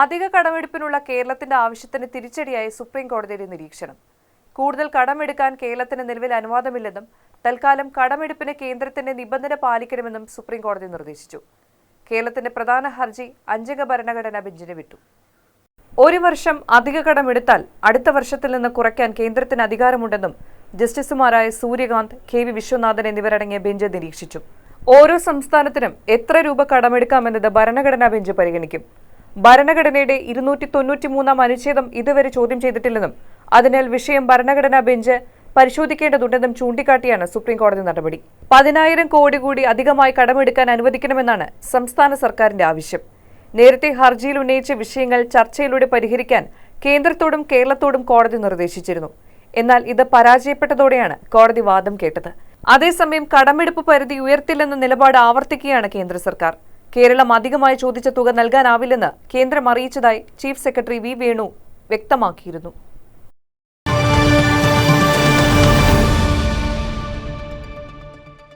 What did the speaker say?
അധിക കടമെടുപ്പിനുള്ള കേരളത്തിന്റെ ആവശ്യത്തിന് തിരിച്ചടിയായി സുപ്രീം കോടതിയുടെ നിരീക്ഷണം. കൂടുതൽ കടമെടുക്കാൻ കേരളത്തിന് നിലവിൽ അനുവാദമില്ലെന്നും തൽക്കാലം കടമെടുപ്പിന് കേന്ദ്രത്തിന്റെ നിബന്ധന പാലിക്കണമെന്നും സുപ്രീം കോടതി നിർദ്ദേശിച്ചു. കേരളത്തിന്റെ പ്രധാന ഹർജി അഞ്ചംഗ ഭരണഘടനാ ബെഞ്ചിന് വിട്ടു. ഒരു വർഷം അധിക കടമെടുത്താൽ അടുത്ത വർഷത്തിൽ നിന്ന് കുറയ്ക്കാൻ കേന്ദ്രത്തിന് അധികാരമുണ്ടെന്നും ജസ്റ്റിസുമാരായ സൂര്യകാന്ത് കെ വി വിശ്വനാഥൻ എന്നിവരടങ്ങിയ ബെഞ്ച് നിരീക്ഷിച്ചു. ഓരോ സംസ്ഥാനത്തിനും എത്ര രൂപ കടമെടുക്കാമെന്നത് ഭരണഘടനാ ബെഞ്ച് പരിഗണിക്കും. ഭരണഘടനയുടെ ഇരുന്നൂറ്റി തൊണ്ണൂറ്റി മൂന്നാം അനുച്ഛേദം ഇതുവരെ ചോദ്യം ചെയ്തിട്ടില്ലെന്നും അതിനാൽ വിഷയം ഭരണഘടനാ ബെഞ്ച് പരിശോധിക്കേണ്ടതുണ്ടെന്നും ചൂണ്ടിക്കാട്ടിയാണ് സുപ്രീം കോടതി നടപടി. പതിനായിരം കോടി കൂടി അധികമായി കടമെടുക്കാൻ അനുവദിക്കണമെന്നാണ് സംസ്ഥാന സർക്കാരിന്റെ ആവശ്യം. നേരത്തെ ഹർജിയിൽ ഉന്നയിച്ച വിഷയങ്ങൾ ചർച്ചയിലൂടെ പരിഹരിക്കാൻ കേന്ദ്രത്തോടും കേരളത്തോടും കോടതി നിർദ്ദേശിച്ചിരുന്നു. എന്നാൽ ഇത് പരാജയപ്പെട്ടതോടെയാണ് കോടതി വാദം കേട്ടത്. അതേസമയം കടമെടുപ്പ് പരിധി ഉയർത്തില്ലെന്ന നിലപാട് ആവർത്തിക്കുകയാണ് കേന്ദ്ര സർക്കാർ. കേരളം അധികമായി ചോദിച്ച തുക നൽകാനാവില്ലെന്ന് കേന്ദ്രം അറിയിച്ചതായി ചീഫ് സെക്രട്ടറി വി വേണു വ്യക്തമാക്കിയിരുന്നു